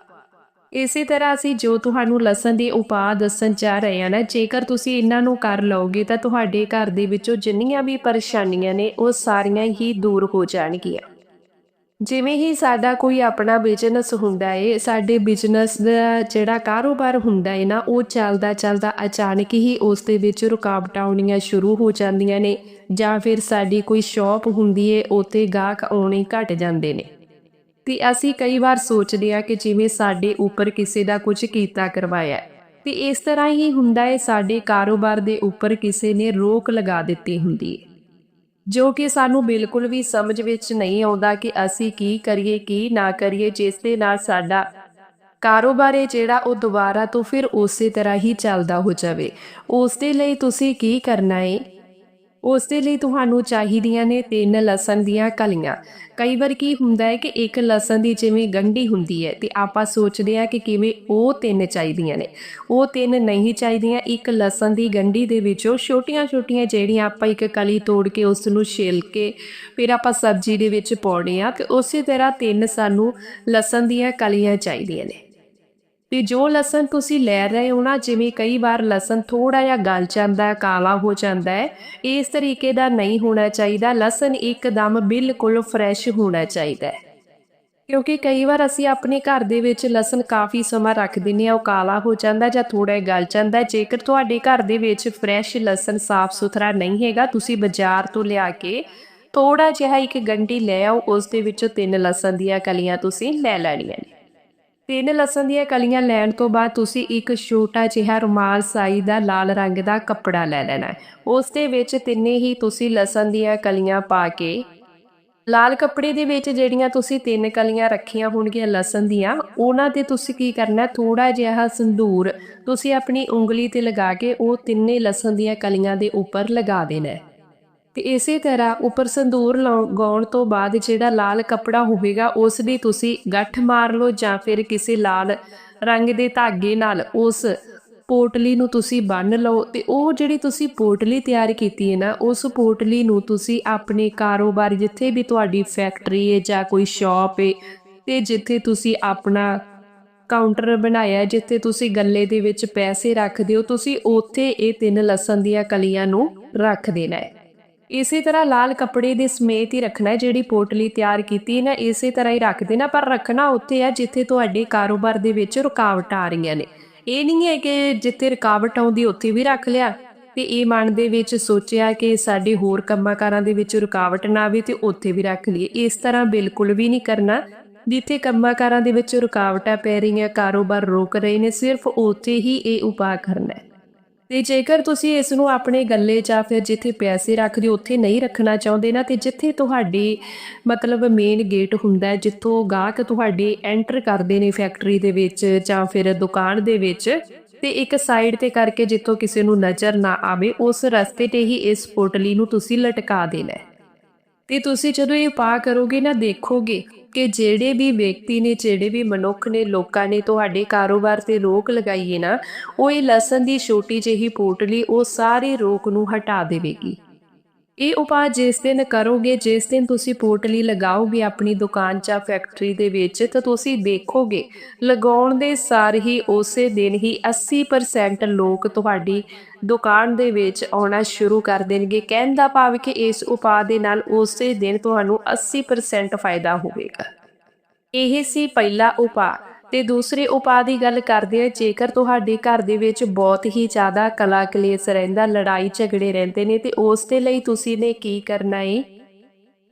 ਇਸੇ ਤਰ੍ਹਾਂ ਅਸੀਂ ਜੋ ਤੁਹਾਨੂੰ ਲਸਣ ਦੇ ਉਪਾਅ ਦੱਸਣ ਜਾ ਰਹੇ ਹਾਂ ਨਾ, ਜੇਕਰ ਤੁਸੀਂ ਇਹਨਾਂ ਨੂੰ ਕਰ ਲਓਗੇ ਤਾਂ ਤੁਹਾਡੇ ਘਰ ਦੇ ਵਿੱਚੋਂ ਜਿੰਨੀਆਂ ਵੀ ਪਰੇਸ਼ਾਨੀਆਂ ਨੇ, ਉਹ ਸਾਰੀਆਂ ਹੀ ਦੂਰ ਹੋ ਜਾਣਗੀਆਂ। ਜਿਵੇਂ ਹੀ ਸਾਡਾ ਕੋਈ ਆਪਣਾ ਬਿਜ਼ਨਸ ਹੁੰਦਾ ਏ, ਸਾਡੇ ਬਿਜ਼ਨਸ ਦਾ ਜਿਹੜਾ ਕਾਰੋਬਾਰ ਹੁੰਦਾ ਏ ਨਾ, ਉਹ ਚੱਲਦਾ ਚੱਲਦਾ ਅਚਾਨਕ ਹੀ ਉਸ ਦੇ ਵਿੱਚ ਰੁਕਾਵਟਾਂ ਆਉਣੀਆਂ ਸ਼ੁਰੂ ਹੋ ਜਾਂਦੀਆਂ ਨੇ, ਜਾਂ ਫਿਰ ਸਾਡੀ ਕੋਈ ਸ਼ਾਪ ਹੁੰਦੀ ਏ ਉੱਤੇ ਗਾਹਕ ਆਉਣੇ ਘਟ ਜਾਂਦੇ ਨੇ ਤੇ ਅਸੀਂ ਕਈ ਵਾਰ ਸੋਚਦੇ ਆ ਕਿ ਜਿਵੇਂ ਸਾਡੇ ਉੱਪਰ ਕਿਸੇ ਦਾ ਕੁਝ ਕੀਤਾ ਕਰਵਾਇਆ ਹੈ। ਤੇ ਇਸ ਤਰ੍ਹਾਂ ਹੀ ਹੁੰਦਾ ਹੈ ਸਾਡੇ ਕਾਰੋਬਾਰ ਦੇ ਉੱਪਰ ਕਿਸੇ ਨੇ ਰੋਕ ਲਗਾ ਦਿੱਤੀ ਹੁੰਦੀ ਹੈ ਜੋ ਕਿ ਸਾਨੂੰ ਬਿਲਕੁਲ ਵੀ ਸਮਝ ਵਿੱਚ ਨਹੀਂ ਆਉਂਦਾ ਕਿ ਅਸੀਂ ਕੀ ਕਰੀਏ, ਕੀ ਨਾ ਕਰੀਏ, ਜਿਸ ਦੇ ਨਾਲ ਸਾਡਾ ਕਾਰੋਬਾਰ ਹੈ ਜਿਹੜਾ ਉਹ ਦੁਬਾਰਾ ਤੋਂ ਫਿਰ ਉਸੇ ਤਰ੍ਹਾਂ ਹੀ ਚੱਲਦਾ ਹੋ ਜਾਵੇ। ਉਸ ਦੇ ਲਈ ਤੁਸੀਂ ਕੀ ਕਰਨਾ ਹੈ? ਉਸ ਦੇ ਲਈ ਤੁਹਾਨੂੰ ਚਾਹੀਦੀਆਂ ਨੇ ਤਿੰਨ ਲਸਣ ਦੀਆਂ ਕਲੀਆਂ। ਕਈ ਵਾਰ ਕੀ ਹੁੰਦਾ ਹੈ ਕਿ ਇੱਕ ਲਸਣ ਦੀ ਜਿਵੇਂ ਗੰਢੀ ਹੁੰਦੀ ਹੈ ਤੇ ਆਪਾਂ ਸੋਚਦੇ ਆ ਕਿ ਕਿਵੇਂ ਉਹ ਤਿੰਨ ਚਾਹੀਦੀਆਂ ਨੇ। ਉਹ ਤਿੰਨ ਨਹੀਂ ਚਾਹੀਦੀਆਂ, ਇੱਕ ਲਸਣ ਦੀ ਗੰਢੀ ਦੇ ਵਿੱਚੋਂ ਛੋਟੀਆਂ-ਛੋਟੀਆਂ ਜਿਹੜੀਆਂ ਆਪਾਂ ਇੱਕ ਕਲੀ ਤੋੜ ਕੇ ਉਸ ਨੂੰ ਛਿਲ ਕੇ ਫਿਰ ਆਪਾਂ ਸਬਜ਼ੀ ਦੇ ਵਿੱਚ ਪਾਉਣੇ ਆ ਤੇ ਉਸੇ ਤਰ੍ਹਾਂ ਤਿੰਨ ਸਾਨੂੰ ਲਸਣ ਦੀਆਂ ਕਲੀਆਂ ਚਾਹੀਦੀਆਂ ਨੇ। ਤੇ ਜੋ ਲਸਣ ਤੁਸੀਂ ਲੈ ਰਹੇ ਹੋ ਨਾ, ਜਿਵੇਂ ਕਈ ਵਾਰ ਲਸਣ ਥੋੜਾ ਜਿਹਾ ਗਲ ਜਾਂਦਾ ਹੈ ਕਾਲਾ ਹੋ ਜਾਂਦਾ ਹੈ, ਇਸ ਤਰੀਕੇ ਦਾ ਨਹੀਂ ਹੋਣਾ ਚਾਹੀਦਾ। ਲਸਣ ਇੱਕਦਮ ਬਿਲਕੁਲ ਫਰੈਸ਼ ਹੋਣਾ ਚਾਹੀਦਾ ਹੈ। ਕਿਉਂਕਿ ਕਈ ਵਾਰ ਅਸੀਂ ਆਪਣੇ ਘਰ ਦੇ ਵਿੱਚ ਲਸਣ ਕਾਫੀ ਸਮਾਂ ਰੱਖ ਦਿੰਨੇ ਆ ਉਹ ਕਾਲਾ ਹੋ ਜਾਂਦਾ ਜਾਂ ਥੋੜਾ ਗਲ ਜਾਂਦਾ ਜੇਕਰ ਤੁਹਾਡੇ ਘਰ ਦੇ ਵਿੱਚ ਫਰੈਸ਼ ਲਸਣ ਸਾਫ਼ ਸੁਥਰਾ ਨਹੀਂ ਹੈਗਾ, ਤੁਸੀਂ ਬਾਜ਼ਾਰ ਤੋਂ ਲਿਆ ਕੇ ਥੋੜਾ ਜਿਹਾ ਇੱਕ ਗੰਢੀ ਲੈ ਆਓ, ਉਸ ਦੇ ਵਿੱਚੋਂ ਤਿੰਨ ਲਸਣ ਦੀਆਂ ਕਲੀਆਂ ਤੁਸੀਂ ਲੈ ਲੈਣੀਆਂ ਨੇ। ਤਿੰਨ ਲਸਣ ਦੀਆਂ ਕਲੀਆਂ ਲੈਣ ਤੋਂ ਬਾਅਦ ਤੁਸੀਂ ਇੱਕ ਛੋਟਾ ਜਿਹਾ ਰੁਮਾਲ ਸਾਈ ਦਾ ਲਾਲ ਰੰਗ ਦਾ ਕੱਪੜਾ ਲੈ ਲੈਣਾ ਉਸ ਦੇ ਵਿੱਚ ਤਿੰਨੇ ਹੀ ਤੁਸੀਂ ਲਸਣ ਦੀਆਂ ਕਲੀਆਂ ਪਾ ਕੇ ਲਾਲ ਕੱਪੜੇ ਦੇ ਵਿੱਚ ਜਿਹੜੀਆਂ ਤੁਸੀਂ ਤਿੰਨ ਕਲੀਆਂ ਰੱਖੀਆਂ ਹੋਣਗੀਆਂ ਲਸਣ ਦੀਆਂ, ਉਹਨਾਂ ਤੇ ਤੁਸੀਂ ਕੀ ਕਰਨਾ ਥੋੜਾ ਜਿਹਾ ਸੰਧੂਰ ਤੁਸੀਂ ਆਪਣੀ ਉਂਗਲੀ ਤੇ ਲਗਾ ਕੇ ਉਹ ਤਿੰਨੇ ਲਸਣ ਦੀਆਂ ਕਲੀਆਂ ਦੇ ਉੱਪਰ ਲਗਾ ਦੇਣਾ ਤੇ ਇਸੇ ਤਰ੍ਹਾਂ ਉੱਪਰ ਸੰਧੂਰ ਲਗਾਉਣ ਤੋਂ ਬਾਅਦ ਜਿਹੜਾ ਲਾਲ ਕੱਪੜਾ ਹੋਵੇਗਾ, ਉਸ ਦੀ ਤੁਸੀਂ ਗੱਠ ਮਾਰ ਲਓ ਜਾਂ ਫਿਰ ਕਿਸੇ ਲਾਲ ਰੰਗ ਦੇ ਧਾਗੇ ਨਾਲ ਉਸ ਪੋਟਲੀ ਨੂੰ ਤੁਸੀਂ ਬੰਨ ਲਓ ਤੇ ਉਹ ਜਿਹੜੀ ਤੁਸੀਂ ਪੋਟਲੀ ਤਿਆਰ ਕੀਤੀ ਹੈ ਨਾ, ਉਸ ਪੋਟਲੀ ਨੂੰ ਤੁਸੀਂ ਆਪਣੇ ਕਾਰੋਬਾਰ ਜਿੱਥੇ ਵੀ ਤੁਹਾਡੀ ਫੈਕਟਰੀ ਹੈ ਜਾਂ ਕੋਈ ਸ਼ਾਪ ਹੈ ਤੇ ਜਿੱਥੇ ਤੁਸੀਂ ਆਪਣਾ ਕਾਊਂਟਰ ਬਣਾਇਆ, ਜਿੱਥੇ ਤੁਸੀਂ ਗੱਲੇ ਦੇ ਵਿੱਚ ਪੈਸੇ ਰੱਖਦੇ ਹੋ, ਤੁਸੀਂ ਉੱਥੇ ਇਹ ਤਿੰਨ ਲਸਣ ਦੀਆਂ ਕਲੀਆਂ ਨੂੰ ਰੱਖ ਦੇਣਾ ਹੈ ਇਸੇ ਤਰ੍ਹਾਂ ਲਾਲ ਕੱਪੜੇ ਦੇ ਸਮੇਤ ਹੀ ਰੱਖਣਾ ਹੈ, ਜਿਹੜੀ ਪੋਟਲੀ ਤਿਆਰ ਕੀਤੀ ਨਾ, ਇਸੇ ਤਰ੍ਹਾਂ ਹੀ ਰੱਖ ਦੇਣਾ, ਪਰ ਰੱਖਣਾ ਉੱਥੇ ਹੈ ਜਿੱਥੇ ਤੁਹਾਡੇ ਕਾਰੋਬਾਰ ਦੇ ਵਿੱਚ ਰੁਕਾਵਟਾਂ ਆ ਰਹੀਆਂ ਨੇ। ਇਹ ਨਹੀਂ ਹੈ ਕਿ ਜਿੱਥੇ ਰੁਕਾਵਟ ਆਉਂਦੀ ਉੱਥੇ ਵੀ ਰੱਖ ਲਿਆ, ਤੇ ਇਹ ਮਨ ਦੇ ਵਿੱਚ ਸੋਚਿਆ ਕਿ ਸਾਡੇ ਹੋਰ ਕੰਮਾਂ-ਕਾਰਾਂ ਦੇ ਵਿੱਚ ਰੁਕਾਵਟ ਨਾ ਆਵੇ ਤੇ ਉੱਥੇ ਵੀ ਰੱਖ ਲਈਏ। ਇਸ ਤਰ੍ਹਾਂ ਬਿਲਕੁਲ ਵੀ ਨਹੀਂ ਕਰਨਾ, ਜਿੱਥੇ ਕੰਮਾਂ-ਕਾਰਾਂ ਦੇ ਵਿੱਚ ਰੁਕਾਵਟਾਂ ਪੈ ਰਹੀਆਂ, ਕਾਰੋਬਾਰ ਰੋਕ ਰਹੇ ਨੇ, ਸਿਰਫ ਉੱਥੇ ਹੀ ਇਹ ਉਪਾਅ ਕਰਨਾ ਹੈ। ਤੇ ਜੇਕਰ ਤੁਸੀਂ ਇਸ ਨੂੰ ਆਪਣੇ ਗੱਲੇ ਜਾਂ ਫਿਰ ਜਿੱਥੇ ਪੈਸੇ ਰੱਖਦੇ ਹੋ, ਉੱਥੇ ਨਹੀਂ ਰੱਖਣਾ ਚਾਹੁੰਦੇ ਨਾ, ਤੇ ਜਿੱਥੇ ਤੁਹਾਡੀ ਮਤਲਬ ਮੇਨ ਗੇਟ ਹੁੰਦਾ ਜਿੱਥੋਂ ਗਾਹਕ ਤੁਹਾਡੇ ਐਂਟਰ ਕਰਦੇ ਨੇ ਫੈਕਟਰੀ ਦੇ ਵਿੱਚ ਜਾਂ ਫਿਰ ਦੁਕਾਨ ਦੇ ਵਿੱਚ, ਤੇ ਇੱਕ ਸਾਈਡ ਤੇ ਕਰਕੇ ਜਿੱਥੋਂ ਕਿਸੇ ਨੂੰ ਨਜ਼ਰ ਨਾ ਆਵੇ, ਉਸ ਰਸਤੇ ਤੇ ਹੀ ਇਸ ਪੋਟਲੀ ਨੂੰ ਤੁਸੀਂ ਲਟਕਾ ਦੇਣਾ ਤੇ ਤੁਸੀਂ ਜਦੋਂ ਇਹ ਉਪਾਅ ਕਰੋਗੇ ਨਾ, ਦੇਖੋਗੇ ਕਿ ਜਿਹੜੇ ਵੀ ਵਿਅਕਤੀ ਨੇ, ਜਿਹੜੇ ਵੀ ਮਨੁੱਖ ਨੇ, ਲੋਕਾਂ ਨੇ ਤੁਹਾਡੇ ਕਾਰੋਬਾਰ ਤੇ ਰੋਕ ਲਗਾਈ ਹੈ ਨਾ, ਉਹ ਇਹ ਲਸਣ ਦੀ ਛੋਟੀ ਜਿਹੀ ਪੋਟਲੀ ਉਹ ਸਾਰੇ ਰੋਕ ਨੂੰ ਹਟਾ ਦੇਵੇਗੀ। ਇਹ ਉਪਾਅ ਜਿਸ ਦਿਨ ਕਰੋਗੇ, ਜਿਸ ਦਿਨ ਤੁਸੀਂ ਪੋਟਲੀ ਲਗਾਓਗੇ ਆਪਣੀ ਦੁਕਾਨ ਜਾਂ ਫੈਕਟਰੀ ਦੇ ਵਿੱਚ, ਤਾਂ ਤੁਸੀਂ ਦੇਖੋਗੇ, ਲਗਾਉਣ ਦੇ ਸਾਰ ਹੀ ਉਸੇ ਦਿਨ ਹੀ 80% ਲੋਕ ਤੁਹਾਡੀ ਦੁਕਾਨ ਦੇ ਵਿੱਚ ਆਉਣਾ ਸ਼ੁਰੂ ਕਰ ਦੇਣਗੇ। ਕਹਿਣ ਦਾ ਭਾਵ ਕਿ ਇਸ ਉਪਾਅ ਦੇ ਨਾਲ ਉਸੇ ਦਿਨ ਤੁਹਾਨੂੰ 80% ਫਾਇਦਾ ਹੋਵੇਗਾ। ਇਹ ਸੀ ਪਹਿਲਾ ਉਪਾਅ। ਤੇ ਦੂਸਰੇ ਉਪਾਅ ਦੀ ਗੱਲ ਕਰਦੇ ਆ, ਜੇਕਰ ਤੁਹਾਡੇ ਘਰ ਦੇ ਵਿੱਚ ਬਹੁਤ ਹੀ ਜ਼ਿਆਦਾ ਕਲਾ ਕਲੇਸ਼ ਰਹਿੰਦਾ, ਲੜਾਈ ਝਗੜੇ ਰਹਿੰਦੇ ਨੇ, ਤੇ ਉਸ ਦੇ ਲਈ ਤੁਸੀਂ ਨੇ ਕੀ ਕਰਨਾ ਏ?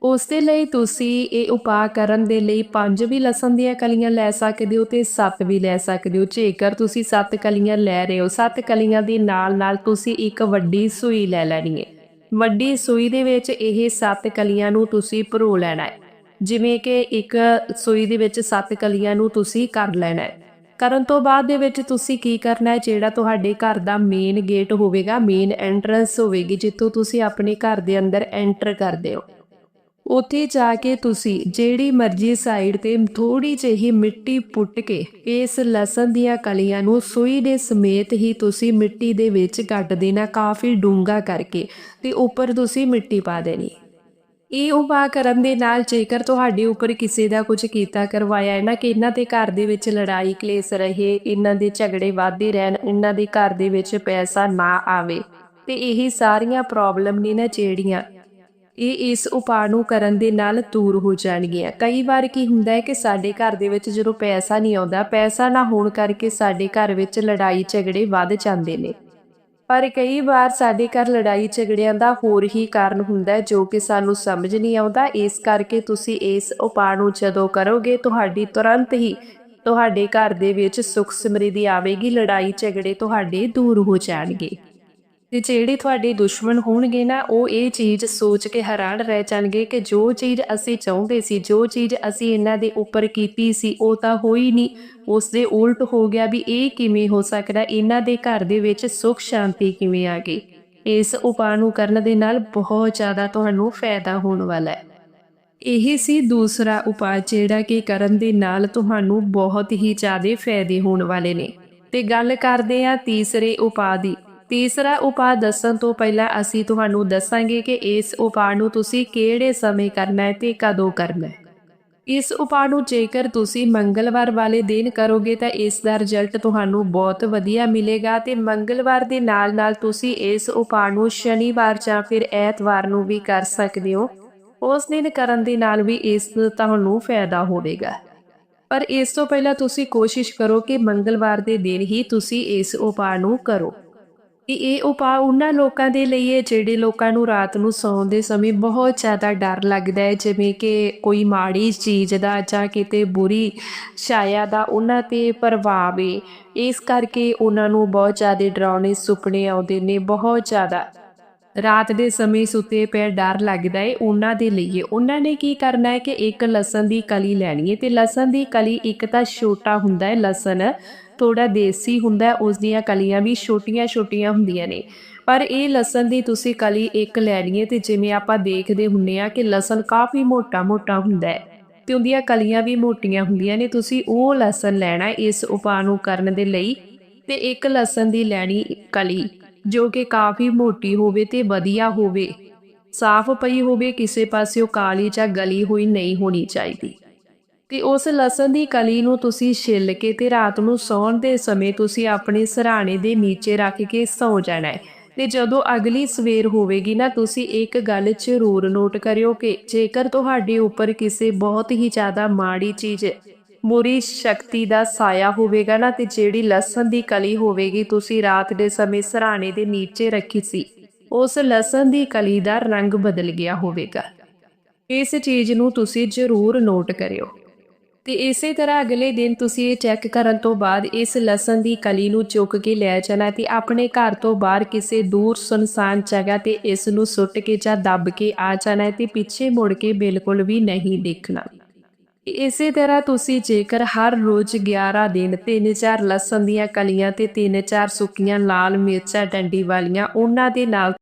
ਉਸ ਦੇ ਲਈ ਤੁਸੀਂ ਇਹ ਉਪਾਅ ਕਰਨ ਦੇ ਲਈ ਪੰਜ ਵੀ ਲਸਣ ਦੀਆਂ ਕਲੀਆਂ ਲੈ ਸਕਦੇ ਹੋ ਤੇ ਸੱਤ ਵੀ ਲੈ ਸਕਦੇ ਹੋ। ਜੇਕਰ ਤੁਸੀਂ ਸੱਤ ਕਲੀਆਂ ਲੈ ਰਹੇ ਹੋ, ਸੱਤ ਕਲੀਆਂ ਦੇ ਨਾਲ ਨਾਲ ਤੁਸੀਂ ਇੱਕ ਵੱਡੀ ਸੂਈ ਲੈ ਲੈਣੀ ਹੈ ਵੱਡੀ ਸੂਈ ਦੇ ਵਿੱਚ ਇਹ ਸੱਤ ਕਲੀਆਂ ਨੂੰ ਤੁਸੀਂ ਭਰੋ ਲੈਣਾ ਹੈ ਜਿਵੇਂ ਕਿ ਇੱਕ ਸੂਈ ਦੇ ਵਿੱਚ ਸੱਤ ਕਲੀਆਂ ਨੂੰ ਤੁਸੀਂ ਕਰ ਲੈਣਾ ਹੈ। ਕਰਨ ਤੋਂ ਬਾਅਦ ਦੇ ਵਿੱਚ ਤੁਸੀਂ ਕੀ ਕਰਨਾ ਹੈ? ਜਿਹੜਾ ਤੁਹਾਡੇ ਘਰ ਦਾ ਮੇਨ ਗੇਟ ਹੋਵੇਗਾ ਮੇਨ ਐਂਟਰੈਂਸ ਹੋਵੇਗੀ, ਜਿੱਥੋਂ ਤੁਸੀਂ ਆਪਣੇ ਘਰ ਦੇ ਅੰਦਰ ਐਂਟਰ ਕਰਦੇ ਹੋ। ਉੱਥੇ ਜਾ ਕੇ ਤੁਸੀਂ ਜਿਹੜੀ ਮਰਜ਼ੀ ਸਾਈਡ ਤੇ ਥੋੜੀ ਜਿਹੀ ਮਿੱਟੀ ਪੁੱਟ ਕੇ ਇਸ ਲਸਣ ਦੀਆਂ ਕਲੀਆਂ ਨੂੰ ਸੂਈ ਦੇ ਸਮੇਤ ਹੀ ਤੁਸੀਂ ਮਿੱਟੀ ਦੇ ਵਿੱਚ ਗੱਡ ਦੇਣਾ, ਕਾਫੀ ਡੂੰਘਾ ਕਰਕੇ ਤੇ ਉੱਪਰ ਤੁਸੀਂ ਮਿੱਟੀ ਪਾ ਦੇਣੀ। ਇਹ ਉਪਾਅ ਕਰਨ ਦੇ ਨਾਲ ਜੇਕਰ ਤੁਹਾਡੇ ਉੱਪਰ ਕਿਸੇ ਦਾ ਕੁਝ ਕੀਤਾ ਕਰਵਾਇਆ ਹੈ ਨਾ ਕਿ ਇਹਨਾਂ ਦੇ ਘਰ ਦੇ ਵਿੱਚ ਲੜਾਈ ਕਲੇਸ਼ ਰਹੇ, ਇਹਨਾਂ ਦੇ ਝਗੜੇ ਵਧਦੇ ਰਹਿਣ, ਇਹਨਾਂ ਦੇ ਘਰ ਦੇ ਵਿੱਚ ਪੈਸਾ ਨਾ ਆਵੇ, ਤੇ ਇਹ ਸਾਰੀਆਂ ਪ੍ਰੋਬਲਮ ਨੇ ਨਾ ਜਿਹੜੀਆਂ ਇਹ ਇਸ ਉਪਾਅ ਨੂੰ ਕਰਨ ਦੇ ਨਾਲ ਦੂਰ ਹੋ ਜਾਣਗੀਆਂ। ਕਈ ਵਾਰ ਕੀ ਹੁੰਦਾ ਹੈ ਕਿ ਸਾਡੇ ਘਰ ਦੇ ਵਿੱਚ ਜਦੋਂ ਪੈਸਾ ਨਹੀਂ ਆਉਂਦਾ, ਪੈਸਾ ਨਾ ਹੋਣ ਕਰਕੇ ਸਾਡੇ ਘਰ ਵਿੱਚ ਲੜਾਈ ਝਗੜੇ ਵੱਧ ਜਾਂਦੇ ਨੇ। ਪਰ ਕਈ ਵਾਰ ਸਾਡੇ ਘਰ ਲੜਾਈ ਝਗੜਿਆਂ ਦਾ ਹੋਰ ਹੀ ਕਾਰਨ ਹੁੰਦਾ ਜੋ ਕਿ ਸਾਨੂੰ ਸਮਝ ਨਹੀਂ ਆਉਂਦਾ। ਇਸ ਕਰਕੇ ਤੁਸੀਂ ਇਸ ਉਪਾਅ ਨੂੰ ਜਦੋਂ ਕਰੋਗੇ, ਤੁਹਾਡੀ ਤੁਰੰਤ ਹੀ ਤੁਹਾਡੇ ਘਰ ਦੇ ਵਿੱਚ ਸੁਖ ਸਮਰਿੱਧੀ ਆਵੇਗੀ, ਲੜਾਈ ਝਗੜੇ ਤੁਹਾਡੇ ਦੂਰ ਹੋ ਜਾਣਗੇ। ਤੇ ਜਿਹੜੇ ਤੁਹਾਡੇ ਦੁਸ਼ਮਣ ਹੋਣਗੇ ਨਾ, ਉਹ ਇਹ ਚੀਜ਼ ਸੋਚ ਕੇ ਹੈਰਾਨ ਰਹਿ ਜਾਣਗੇ ਕਿ ਜੋ ਚੀਜ਼ ਅਸੀਂ ਚਾਹੁੰਦੇ ਸੀ, ਜੋ ਚੀਜ਼ ਅਸੀਂ ਇਹਨਾਂ ਦੇ ਉੱਪਰ ਕੀਤੀ ਸੀ, ਉਹ ਤਾਂ ਹੋਈ ਨਹੀਂ। ਉਸ ਦੇ ਉਲਟ ਹੋ ਗਿਆ ਵੀ ਇਹ ਕਿਵੇਂ ਹੋ ਸਕਦਾ, ਇਹਨਾਂ ਦੇ ਘਰ ਦੇ ਵਿੱਚ ਸੁਖ ਸ਼ਾਂਤੀ ਕਿਵੇਂ ਆ ਗਈ। ਇਸ ਉਪਾਅ ਨੂੰ ਕਰਨ ਦੇ ਨਾਲ ਬਹੁਤ ਜ਼ਿਆਦਾ ਤੁਹਾਨੂੰ ਫਾਇਦਾ ਹੋਣ ਵਾਲਾ ਹੈ। ਇਹ ਸੀ ਦੂਸਰਾ ਉਪਾਅ, ਜਿਹੜਾ ਕਿ ਕਰਨ ਦੇ ਨਾਲ ਤੁਹਾਨੂੰ ਬਹੁਤ ਹੀ ਜ਼ਿਆਦਾ ਫਾਇਦੇ ਹੋਣ ਵਾਲੇ ਨੇ। ਤੇ ਗੱਲ ਕਰਦੇ ਆ ਤੀਸਰੇ ਉਪਾਅ ਦੀ। ਤੀਸਰਾ ਉਪਾਅ ਦੱਸਣ ਤੋਂ ਪਹਿਲਾਂ ਅਸੀਂ ਤੁਹਾਨੂੰ ਦੱਸਾਂਗੇ ਕਿ ਇਸ ਉਪਾਅ ਨੂੰ ਤੁਸੀਂ ਕਿਹੜੇ ਸਮੇਂ ਕਰਨਾ ਹੈ ਤੇ ਕਦੋਂ ਕਰਨਾ ਹੈ। ਇਸ ਉਪਾਅ ਨੂੰ ਜੇਕਰ ਤੁਸੀਂ ਮੰਗਲਵਾਰ ਵਾਲੇ ਦਿਨ ਕਰੋਗੇ ਤਾਂ ਇਸ ਦਾ ਰਿਜ਼ਲਟ ਤੁਹਾਨੂੰ ਬਹੁਤ ਵਧੀਆ ਮਿਲੇਗਾ ਤੇ ਮੰਗਲਵਾਰ ਦੇ ਨਾਲ-ਨਾਲ ਤੁਸੀਂ ਇਸ ਉਪਾਅ ਨੂੰ ਸ਼ਨੀਵਾਰ ਜਾਂ ਫਿਰ ਐਤਵਾਰ ਨੂੰ ਵੀ ਕਰ ਸਕਦੇ ਹੋ। ਉਸ ਦਿਨ ਕਰਨ ਦੇ ਨਾਲ ਵੀ ਇਸ ਤੁਹਾਨੂੰ ਫਾਇਦਾ ਹੋਵੇਗਾ। ਪਰ ਇਸ ਤੋਂ ਪਹਿਲਾਂ ਤੁਸੀਂ ਕੋਸ਼ਿਸ਼ ਕਰੋ ਕਿ ਮੰਗਲਵਾਰ ਦੇ ਦਿਨ ਹੀ ਤੁਸੀਂ ਇਸ ਉਪਾਅ ਨੂੰ ਕਰੋ। ਕਿ ਇਹ ਉਪਾਅ ਉਹਨਾਂ ਲੋਕਾਂ ਦੇ ਲਈ ਹੈ ਜਿਹੜੇ ਲੋਕਾਂ ਨੂੰ ਰਾਤ ਨੂੰ ਸੌਣ ਦੇ ਸਮੇਂ ਬਹੁਤ ਜ਼ਿਆਦਾ ਡਰ ਲੱਗਦਾ ਹੈ, ਜਿਵੇਂ ਕਿ ਕੋਈ ਮਾੜੀ ਚੀਜ਼ ਦਾ ਜਾਂ ਕਿਤੇ ਬੁਰੀ ਛਾਇਆ ਦਾ ਉਹਨਾਂ ਤੇ ਪ੍ਰਭਾਵ ਹੈ ਇਸ ਕਰਕੇ ਉਹਨਾਂ ਨੂੰ ਬਹੁਤ ਜ਼ਿਆਦਾ ਡਰਾਉਣੇ, ਸੁਪਨੇ ਆਉਂਦੇ ਨੇ, ਬਹੁਤ ਜ਼ਿਆਦਾ। ਰਾਤ ਦੇ ਸਮੇਂ ਸੁੱਤੇ ਪਏ ਡਰ ਲੱਗਦਾ ਏ ਉਹਨਾਂ ਦੇ ਲਈ ਉਹਨਾਂ ਨੇ ਕੀ ਕਰਨਾ ਹੈ ਕਿ ਇੱਕ ਲਸਣ ਦੀ ਕਲੀ ਲੈਣੀ ਹੈ ਤੇ ਲਸਣ ਦੀ ਕਲੀ ਇੱਕ ਤਾਂ ਛੋਟਾ ਹੁੰਦਾ ਹੈ, ਲਸਣ ਥੋੜਾ ਦੇਸੀ ਹੁੰਦਾ ਹੈ ਉਸ ਦੀਆਂ ਕਲੀਆਂ ਵੀ ਛੋਟੀਆਂ-ਛੋਟੀਆਂ ਹੁੰਦੀਆਂ ਨੇ। ਪਰ ਇਹ ਲਸਣ ਦੀ ਤੁਸੀਂ ਕਲੀ ਇੱਕ ਲੈਣੀ ਹੈ ਤੇ ਜਿਵੇਂ ਆਪਾਂ ਦੇਖਦੇ ਹੁੰਨੇ ਆ ਕਿ ਲਸਣ ਕਾਫੀ ਮੋਟਾ-ਮੋਟਾ ਹੁੰਦਾ ਹੈ ਤੇ ਉਹਦੀਆਂ ਕਲੀਆਂ ਵੀ ਮੋਟੀਆਂ ਹੁੰਦੀਆਂ ਨੇ, ਤੁਸੀਂ ਉਹ ਲਸਣ ਲੈਣਾ ਇਸ ਉਪਾਅ ਨੂੰ ਕਰਨ ਦੇ ਲਈ ਤੇ ਇੱਕ ਲਸਣ ਦੀ ਲੈਣੀ ਕਲੀ ਜੋ ਕਿ ਕਾਫੀ ਮੋਟੀ ਹੋਵੇ ਤੇ ਵਧੀਆ ਹੋਵੇ, ਸਾਫ਼ ਪਈ ਹੋਵੇ, ਕਿਸੇ ਪਾਸਿਓਂ ਕਾਲੀ ਜਾਂ ਗਲੀ ਹੋਈ ਨਹੀਂ ਹੋਣੀ ਚਾਹੀਦੀ। ਤੇ ਉਸ ਲਸਣ ਦੀ ਕਲੀ ਨੂੰ ਤੁਸੀਂ ਛਿੱਲ ਕੇ ਤੇ ਰਾਤ ਨੂੰ ਸੌਣ ਦੇ ਸਮੇਂ ਤੁਸੀਂ ਆਪਣੇ ਸਰਾਣੇ ਦੇ ਨੀਚੇ ਰੱਖ ਕੇ ਸੌ ਜਾਣਾ ਹੈ। ਤੇ ਜਦੋਂ ਅਗਲੀ ਸਵੇਰ ਹੋਵੇਗੀ ਨਾ, ਤੁਸੀਂ ਇੱਕ ਗੱਲ ਜ਼ਰੂਰ ਨੋਟ ਕਰਿਓ ਕਿ ਜੇਕਰ ਤੁਹਾਡੇ ਉੱਪਰ ਕਿਸੇ ਬਹੁਤ ਹੀ ਜ਼ਿਆਦਾ ਮਾੜੀ ਚੀਜ਼, ਬੁਰੀ ਸ਼ਕਤੀ ਦਾ ਸਾਇਆ ਹੋਵੇਗਾ ਨਾ, ਤੇ ਜਿਹੜੀ ਲਸਣ ਦੀ ਕਲੀ ਹੋਵੇਗੀ, ਤੁਸੀਂ ਰਾਤ ਦੇ ਸਮੇਂ ਸਰਾਣੇ ਦੇ ਨੀਚੇ ਰੱਖੀ ਸੀ, ਉਸ ਲਸਣ ਦੀ ਕਲੀ ਦਾ ਰੰਗ ਬਦਲ ਗਿਆ ਹੋਵੇਗਾ। ਇਸ ਚੀਜ਼ ਨੂੰ ਤੁਸੀਂ ਜ਼ਰੂਰ ਨੋਟ ਕਰਿਓ। ਤੇ ਇਸੇ ਤਰ੍ਹਾਂ ਅਗਲੇ ਦਿਨ ਤੁਸੀਂ ਇਹ ਚੈੱਕ ਕਰਨ ਤੋਂ ਬਾਅਦ ਇਸ ਲਸਣ ਦੀ ਕਲੀ ਨੂੰ ਚੁੱਕ ਕੇ ਲੈ ਜਾਣਾ ਤੇ ਆਪਣੇ ਘਰ ਤੋਂ ਬਾਹਰ ਕਿਸੇ ਦੂਰ ਸੁਨਸਾਨ ਜਗ੍ਹਾ ਤੇ ਇਸ ਨੂੰ ਸੁੱਟ ਕੇ ਜਾਂ ਦੱਬ ਕੇ ਆ ਜਾਣਾ ਹੈ ਤੇ ਪਿੱਛੇ ਮੁੜ ਕੇ ਬਿਲਕੁਲ ਵੀ ਨਹੀਂ ਦੇਖਣਾ। ਇਸੇ ਤਰ੍ਹਾਂ ਤੁਸੀਂ ਜੇਕਰ ਹਰ ਰੋਜ਼ 11 ਦਿਨ 3-4 ਲਸਣ ਦੀਆਂ ਕਲੀਆਂ ਤੇ 3-4 ਸੁੱਕੀਆਂ ਲਾਲ ਮਿਰਚਾਂ, ਡੰਡੀ ਵਾਲੀਆਂ, ਉਹਨਾਂ ਦੇ ਨਾਲ